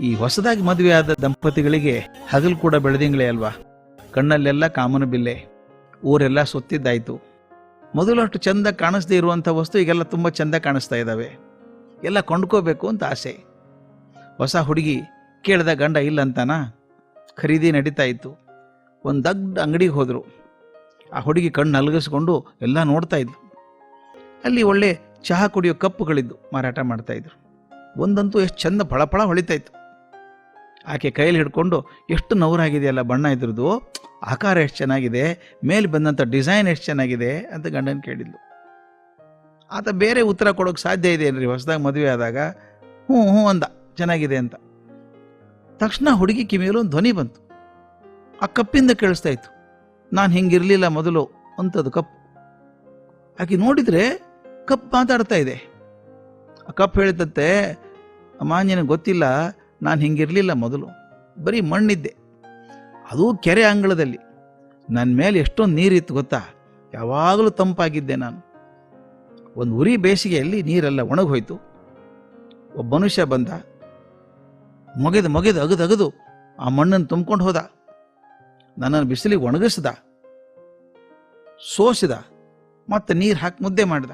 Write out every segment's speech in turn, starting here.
ಈ ಹೊಸದಾಗಿ ಮದುವೆಯಾದ ದಂಪತಿಗಳಿಗೆ ಹಗಲು ಕೂಡ ಬೆಳೆದಿಂಗಳೇ ಅಲ್ವಾ? ಕಣ್ಣಲ್ಲೆಲ್ಲ ಕಾಮನ ಬಿಲ್ಲೆ. ಊರೆಲ್ಲ ಸುತ್ತಿದ್ದಾಯ್ತು. ಮೊದಲು ಅಷ್ಟು ಚಂದ ಕಾಣಿಸ್ದೇ ಇರುವಂಥ ವಸ್ತು ಈಗೆಲ್ಲ ತುಂಬ ಚಂದ ಕಾಣಿಸ್ತಾ ಇದ್ದಾವೆ. ಎಲ್ಲ ಕೊಂಡ್ಕೋಬೇಕು ಅಂತ ಆಸೆ. ಹೊಸ ಹುಡುಗಿ ಕೇಳಿದ ಗಂಡ ಇಲ್ಲ ಅಂತಾನ ಖರೀದಿ ನಡೀತಾ ಇತ್ತು. ಒಂದು ದೊಡ್ಡ ಅಂಗಡಿಗೆ ಹೋದರು. ಆ ಹುಡುಗಿ ಕಣ್ಣು ಅಲಗಿಸ್ಕೊಂಡು ಎಲ್ಲ ನೋಡ್ತಾ ಇದ್ಲು. ಅಲ್ಲಿ ಒಳ್ಳೆ ಚಹಾ ಕುಡಿಯೋ ಕಪ್ಪುಗಳಿದ್ದು ಮಾರಾಟ ಮಾಡ್ತಾಯಿದ್ರು ಒಂದಂತೂ ಎಷ್ಟು ಚಂದ ಫಳಫಳ ಹೊಳಿತಾ ಇತ್ತು. ಆಕೆ ಕೈಯಲ್ಲಿ ಹಿಡ್ಕೊಂಡು ಎಷ್ಟು ನವರಾಗಿದೆಯಲ್ಲ ಬಣ್ಣ ಇದ್ರದ್ದು. ಆಕಾರ ಎಷ್ಟು ಚೆನ್ನಾಗಿದೆ, ಮೇಲೆ ಬಂದಂಥ ಡಿಸೈನ್ ಎಷ್ಟು ಚೆನ್ನಾಗಿದೆ ಅಂತ ಗಂಡನ ಕೇಳಿದ್ಲು. ಆತ ಬೇರೆ ಉತ್ತರ ಕೊಡೋಕೆ ಸಾಧ್ಯ ಇದೆ ಏನ್ರಿ? ಹೊಸದಾಗಿ ಮದುವೆ ಆದಾಗ ಹ್ಞೂ ಹ್ಞೂ ಅಂದ, ಚೆನ್ನಾಗಿದೆ ಅಂತ. ತಕ್ಷಣ ಹುಡುಗಿ ಕಿವಿಯಲ್ಲಿ ಒಂದು ಧ್ವನಿ ಬಂತು. ಆ ಕಪ್ಪಿಂದ ಕೇಳಿಸ್ತಾ ಇತ್ತು, ನಾನು ಹಿಂಗಿರಲಿಲ್ಲ ಮೊದಲು ಅಂತದು ಕಪ್. ಆಕೆ ನೋಡಿದರೆ ಕಪ್ ಮಾತಾಡ್ತಾ ಇದೆ. ಆ ಕಪ್ ಹೇಳಿದಂತೆ, ಅಮ್ಮ ಗೊತ್ತಿಲ್ಲ ನಾನು ಹಿಂಗಿರಲಿಲ್ಲ ಮೊದಲು. ಬರೀ ಮಣ್ಣಿದ್ದೆ. ಅದು ಕೆರೆ ಅಂಗಳದಲ್ಲಿ. ನನ್ನ ಮೇಲೆ ಎಷ್ಟೊಂದು ನೀರಿತ್ತು ಗೊತ್ತಾ? ಯಾವಾಗಲೂ ತಂಪಾಗಿದ್ದೆ ನಾನು. ಒಂದು ಉರಿ ಬೇಸಿಗೆಯಲ್ಲಿ ನೀರೆಲ್ಲ ಒಣಗೋಯ್ತು ಒಬ್ಬ ಮನುಷ್ಯ ಬಂದ. ಮೊಗೆದು ಮೊಗೆದು ಅಗದು ಅಗದು ಆ ಮಣ್ಣನ್ನು ತುಂಬ್ಕೊಂಡು ಹೋದ. ನನ್ನನ್ನು ಬಿಸಿಲಿಗೆ ಒಣಗಿಸ್ದ. ಸೋಸಿದ. ಮತ್ತೆ ನೀರು ಹಾಕಿ ಮುದ್ದೆ ಮಾಡಿದ.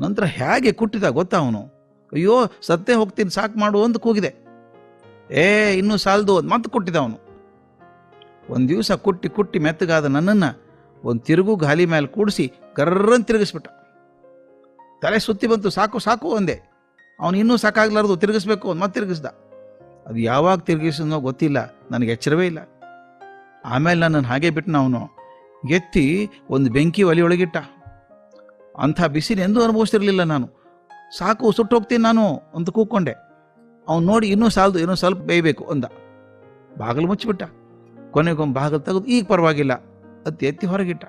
ನಂತರ ಹೇಗೆ ಕುಟ್ಟಿದ ಗೊತ್ತಾ ಅವನು? ಅಯ್ಯೋ ಸತ್ತೇ ಹೋಗ್ತೀನಿ, ಸಾಕು ಮಾಡು ಅಂತ ಕೂಗಿದೆ. ಏ, ಇನ್ನೂ ಸಾಲದು ಅಂತ ಮತ್ತೆ ಕುಟ್ಟಿದ ಅವನು. ಒಂದು ದಿವಸ ಕುಟ್ಟಿ ಕುಟ್ಟಿ ಮೆತ್ತಗಾದ ನನ್ನನ್ನು ಒಂದು ತಿರುಗು ಗಾಲಿ ಮೇಲೆ ಕೂಡಿಸಿ ಕರ್ರನ್ ತಿರುಗಿಸ್ಬಿಟ್ಟ. ತಲೆ ಸುತ್ತಿ ಬಂತು, ಸಾಕು ಸಾಕು ಅಂದೆ. ಅವನು ಇನ್ನೂ ಸಾಕಾಗ್ಲಾರ್ದು ತಿರುಗಿಸ್ಬೇಕು ಅಂತ ಮತ್ತೆ ತಿರುಗಿಸ್ದ. ಅದು ಯಾವಾಗ ತಿರುಗಿಸೋ ಗೊತ್ತಿಲ್ಲ, ನನಗೆ ಎಚ್ಚರವೇ ಇಲ್ಲ. ಆಮೇಲೆ ನನ್ನನ್ನು ಹಾಗೆ ಬಿಟ್ಟನ ಅವನು. ಎತ್ತಿ ಒಂದು ಬೆಂಕಿ ಒಲೆಯೊಳಗಿಟ್ಟ ಅಂಥ ಬಿಸಿಲು ಎಂದೂ ಅನುಭವಿಸ್ತಿರಲಿಲ್ಲ ನಾನು. ಸಾಕು, ಸುಟ್ಟು ಹೋಗ್ತೀನಿ ನಾನು ಅಂತ ಕೂಕೊಂಡೆ ಅವ್ನು ನೋಡಿ ಇನ್ನೂ ಸಾಲದು, ಇನ್ನೂ ಸ್ವಲ್ಪ ಬೇಯಬೇಕು ಅಂದ. ಬಾಗಿಲು ಮುಚ್ಚಿಬಿಟ್ಟ. ಕೊನೆಗೊಂದು ಬಾಗಿಲು ತೆಗೆದು, ಈಗ ಪರವಾಗಿಲ್ಲ. ಅತ್ತಿ ಎತ್ತಿ ಹೊರಗಿಟ್ಟ.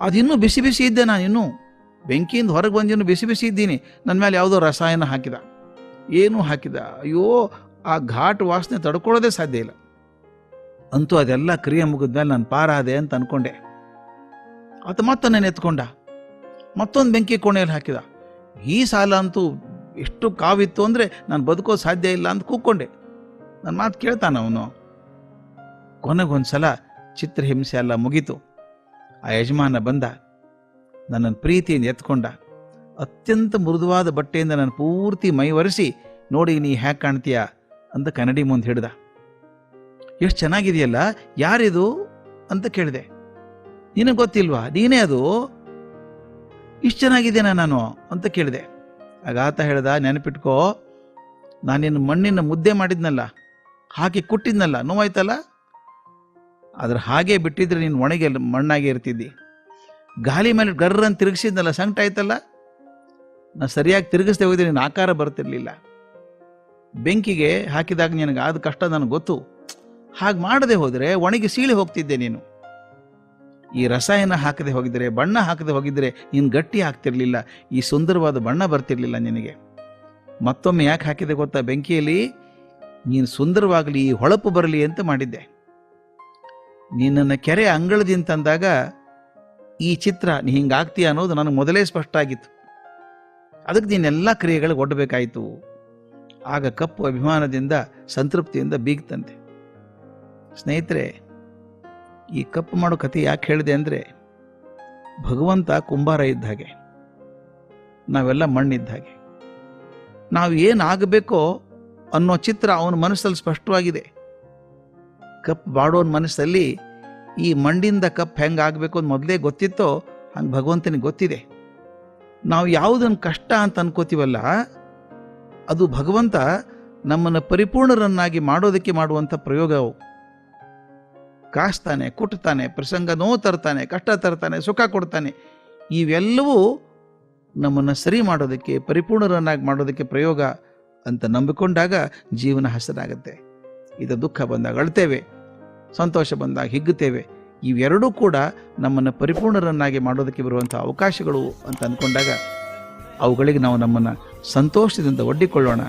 ಅದಿನ್ನೂ ಬಿಸಿ ಬಿಸಿ ಇದ್ದೆ ನಾನು, ಇನ್ನೂ ಬೆಂಕಿಯಿಂದ ಹೊರಗೆ ಬಂದಿನ್ನು ಬಿಸಿ ಬಿಸಿ ಇದ್ದೀನಿ. ನನ್ನ ಮೇಲೆ ಯಾವುದೋ ರಸಾಯನ ಹಾಕಿದ. ಏನೂ ಹಾಕಿದ. ಅಯ್ಯೋ, ಆ ಘಾಟ್ ವಾಸನೆ ತಡ್ಕೊಳ್ಳೋದೇ ಸಾಧ್ಯ ಇಲ್ಲ. ಅಂತೂ ಅದೆಲ್ಲ ಕ್ರಿಯೆ ಮುಗಿದ್ಮೇಲೆ ನಾನು ಪಾರಾದೆ ಅಂತ ಅಂದ್ಕೊಂಡೆ ಆತ ಮತ್ತೆ ನಾನು ಎತ್ಕೊಂಡ. ಮತ್ತೊಂದು ಬೆಂಕಿ ಕೋಣೆಯಲ್ಲಿ ಹಾಕಿದ. ಈ ಸಾಲ ಅಂತೂ ಎಷ್ಟು ಕಾವಿತ್ತು ಅಂದರೆ ನಾನು ಬದುಕೋ ಸಾಧ್ಯ ಇಲ್ಲ ಅಂತ ಕೂಕೊಂಡೆ ನನ್ನ ಮಾತು ಕೇಳ್ತಾನ ಅವನು. ಕೊನೆಗೊಂದ್ಸಲ ಚಿತ್ರಹಿಂಸೆ ಎಲ್ಲ ಮುಗೀತು. ಆ ಯಜಮಾನ ಬಂದ. ನನ್ನನ್ನು ಪ್ರೀತಿಯಿಂದ ಎತ್ಕೊಂಡ. ಅತ್ಯಂತ ಮೃದುವಾದ ಬಟ್ಟೆಯಿಂದ ನಾನು ಪೂರ್ತಿ ಮೈ ಒರೆಸಿ, ನೋಡಿ ನೀ ಹ್ಯಾಕ್ ಕಾಣ್ತೀಯ? ಅಂತ ಕನ್ನಡಿ ಮುಂದೆ ಹಿಡ್ದ. ಎಷ್ಟು ಚೆನ್ನಾಗಿದೆಯಲ್ಲ, ಯಾರಿದು? ಅಂತ ಕೇಳಿದೆ. ನಿನಗೆ ಗೊತ್ತಿಲ್ವಾ? ನೀನೇ ಅದು? ಇಷ್ಟು ಚೆನ್ನಾಗಿದ್ದೇನಾ ನಾನು ಅಂತ ಕೇಳಿದೆ. ಆಗ ಆತ ಹೇಳ್ದ, ನೆನಪಿಟ್ಕೋ, ನಿನ್ನ ಮಣ್ಣಿನ ಮುದ್ದೆ ಮಾಡಿದ್ನಲ್ಲ, ಹಾಕಿ ಕುಟ್ಟಿದ್ನಲ್ಲ, ನೋವಾಯ್ತಲ್ಲ? ಅದ್ರ ಹಾಗೆ ಬಿಟ್ಟಿದ್ರೆ ನೀನು ಒಣಗೆ ಮಣ್ಣಾಗೆ ಇರ್ತಿದ್ದಿ. ಗಾಲಿ ಮೇಲೆ ಗರ್ರನ್ನು ತಿರುಗಿಸಿದ್ನಲ್ಲ, ಸಂಕಟ ಆಯ್ತಲ್ಲ? ನಾನು ಸರಿಯಾಗಿ ತಿರುಗಿಸ್ದೆ ಹೋಗಿದ್ರೆ ನಿನ್ನ ಆಕಾರ ಬರ್ತಿರ್ಲಿಲ್ಲ. ಬೆಂಕಿಗೆ ಹಾಕಿದಾಗ ನಿನಗೆ ಆದ ಕಷ್ಟ ನನಗೆ ಗೊತ್ತು. ಹಾಗೆ ಮಾಡದೆ ಹೋದರೆ ಒಣಗಿ ಸೀಳಿ ಹೋಗ್ತಿದ್ದೆ ನೀನು. ಈ ರಸಾಯನ ಹಾಕದೆ ಹೋಗಿದ್ರೆ, ಬಣ್ಣ ಹಾಕದೆ ಹೋಗಿದ್ರೆ ನೀನು ಗಟ್ಟಿ ಹಾಕ್ತಿರ್ಲಿಲ್ಲ ಈ ಸುಂದರವಾದ ಬಣ್ಣ ಬರ್ತಿರ್ಲಿಲ್ಲ ನಿನಗೆ. ಮತ್ತೊಮ್ಮೆ ಯಾಕೆ ಹಾಕಿದೆ ಗೊತ್ತಾ? ಬೆಂಕಿಯಲ್ಲಿ ನೀನು ಸುಂದರವಾಗಲಿ ಈ ಹೊಳಪು ಬರಲಿ ಅಂತ ಮಾಡಿದ್ದೆ. ನಿನ್ನನ್ನು ಕೆರೆ ಅಂಗಳದಿಂದ ತಂದಾಗ ಈ ಚಿತ್ರ ನೀ ಹಿಂಗಾಗ್ತೀಯ ಅನ್ನೋದು ನನಗೆ ಮೊದಲೇ ಸ್ಪಷ್ಟ ಆಗಿತ್ತು. ಅದಕ್ಕೆ ನೀನೆಲ್ಲ ಕ್ರಿಯೆಗಳಿಗೆ ಒಡ್ಡಬೇಕಾಯಿತು ಆಗ ಕಪ್ಪು ಅಭಿಮಾನದಿಂದ, ಸಂತೃಪ್ತಿಯಿಂದ ಬೀಗ್ತಂತೆ. ಸ್ನೇಹಿತರೆ ಈ ಕಪ್ಪು ಮಾಡೋ ಕಥೆ ಯಾಕೆ ಹೇಳಿದೆ ಅಂದರೆ ಭಗವಂತ ಕುಂಬಾರ ಇದ್ದ ಹಾಗೆ. ನಾವೆಲ್ಲ ಮಣ್ಣಿದ್ದ ಹಾಗೆ. ನಾವು ಏನು ಆಗಬೇಕೋ ಅನ್ನೋ ಚಿತ್ರ ಅವನ ಮನಸ್ಸಲ್ಲಿ ಸ್ಪಷ್ಟವಾಗಿದೆ. ಕಪ್ ಬಾಡೋನ ಮನಸ್ಸಲ್ಲಿ ಈ ಮಣ್ಣಿಂದ ಕಪ್ ಹೆಂಗೆ ಆಗಬೇಕು ಅಂತ ಮೊದಲೇ ಗೊತ್ತಿತ್ತೋ ಹಂಗೆ ಭಗವಂತನಿಗೆ ಗೊತ್ತಿದೆ. ನಾವು ಯಾವುದನ್ನು ಕಷ್ಟ ಅಂತ ಅನ್ಕೋತೀವಲ್ಲ, ಅದು ಭಗವಂತ ನಮ್ಮನ್ನು ಪರಿಪೂರ್ಣರನ್ನಾಗಿ ಮಾಡೋದಕ್ಕೆ ಮಾಡುವಂಥ ಪ್ರಯೋಗ ಅವು ಕಾಸ್ತಾನೆ, ಕುಟ್ತಾನೆ ಪ್ರಸಂಗ ನೋವು ತರ್ತಾನೆ, ಕಷ್ಟ ತರ್ತಾನೆ, ಸುಖ ಕೊಡ್ತಾನೆ. ಇವೆಲ್ಲವೂ ನಮ್ಮನ್ನು ಸರಿ ಮಾಡೋದಕ್ಕೆ, ಪರಿಪೂರ್ಣರನ್ನಾಗಿ ಮಾಡೋದಕ್ಕೆ ಪ್ರಯೋಗ ಅಂತ ನಂಬಿಕೊಂಡಾಗ ಜೀವನ ಹಸನಾಗುತ್ತೆ. ಇದು ದುಃಖ ಬಂದಾಗ ಅಳ್ತೇವೆ, ಸಂತೋಷ ಬಂದಾಗ ಹಿಗ್ಗುತ್ತೇವೆ ಇವೆರಡೂ ಕೂಡ ನಮ್ಮನ್ನು ಪರಿಪೂರ್ಣರನ್ನಾಗಿ ಮಾಡೋದಕ್ಕೆ ಬರುವಂಥ ಅವಕಾಶಗಳು ಅಂತ ಅಂದ್ಕೊಂಡಾಗ ಅವುಗಳಿಗೆ ನಾವು ನಮ್ಮನ್ನು ಸಂತೋಷದಿಂದ ಒಡ್ಡಿಕೊಳ್ಳೋಣ.